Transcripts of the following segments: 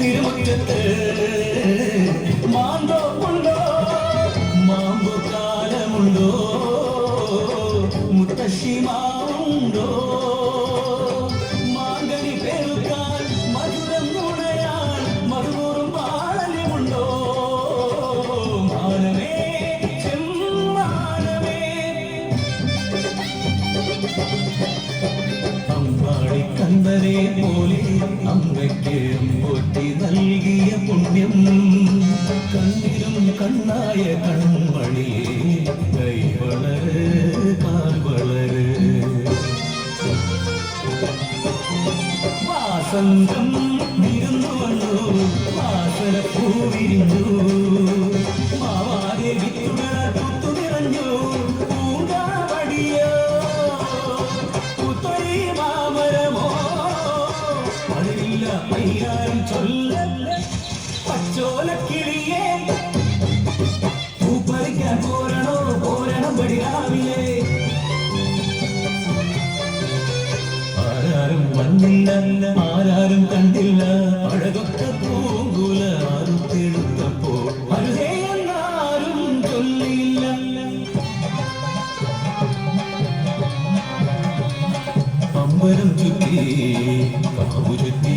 തിരുമുറ്റത്ത് പോലെ അമ്മയ്ക്ക് പൊറ്റി നൽകിയ പുണ്യം. കണ്ണിലും കണ്ണായ കൺമണിയെ കൈ വളര് കാൽ വളര്. വാസന്തം വിരുന്നു വന്നു വാസന പൂവിരിഞ്ഞു വന്നില്ല ആരാരും കണ്ടില്ല. അഴകൊത്ത പൂങ്കുല ആറുത്തെടുത്തപ്പോ അരുതേ എന്നാരും ചൊല്ലിയില്ല അമ്പരം ചുറ്റി കാവു ചുറ്റി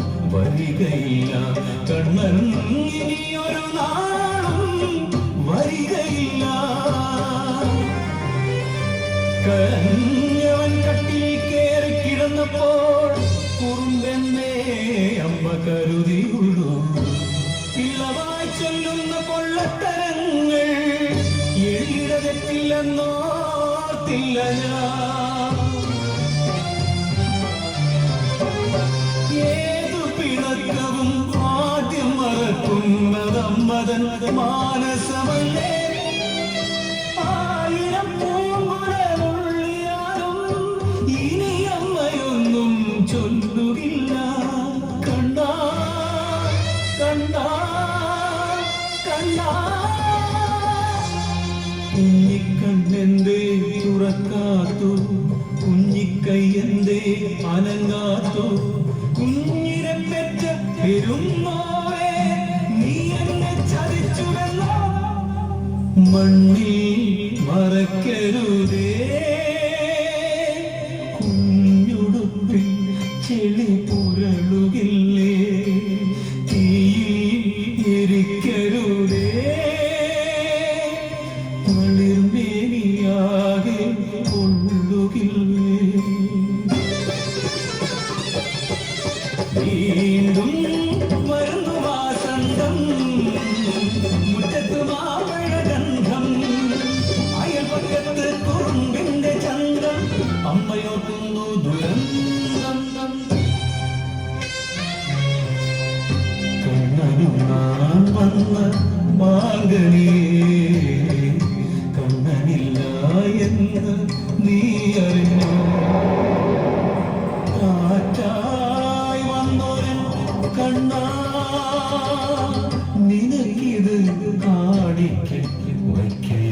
വരികയില്ല. കണ്ണൻ ഇനിയൊരു നാളും വരികയില്ല. കരഞ്ഞവൻ കട്ടിൽ കേറി കിടന്നപ്പോൾ കുറുമ്പെന്നേ അമ്മ കരുതിയുള്ളൂ ഇളവായി ചൊല്ലുന്ന പൊള്ളത്തരങ്ങൾ എഴുത ഞാൻ. മറക്കുന്നതമ്മതൻ മാനസമല്ലേ? ആയിരം പൂങ്കുഴലുള്ളിയാലും ഇനി അമ്മയൊന്നും ചൊല്ലുകില്ല. കണ്ടാ കണ്ടാ കണ്ടാ. കുഞ്ഞിക്കണ്ണെന്തേ തുറക്കാത്തു? കുഞ്ഞിക്കൈയെന്തേ അനങ്ങാത്തു? കുഞ്ഞിനെ പെറ്റ പെരുന്നോരെ മണ്ണിൽ മറക്കരുതേ. കുഞ്ഞുടുപ്പിൽ ചെളി പുരളുകില്ലേ. അമ്മയോർക്കുന്നു ദുരന്തം. കണ്ണനും വന്ന മാങ്കനിയേ കണ്ണനില്ല നീ അറിഞ്ഞോ. കാറ്റായി വന്നോരൻ കണ്ണാ. നിനക്കിത് കാണിക്കും വയ്ക്കേ.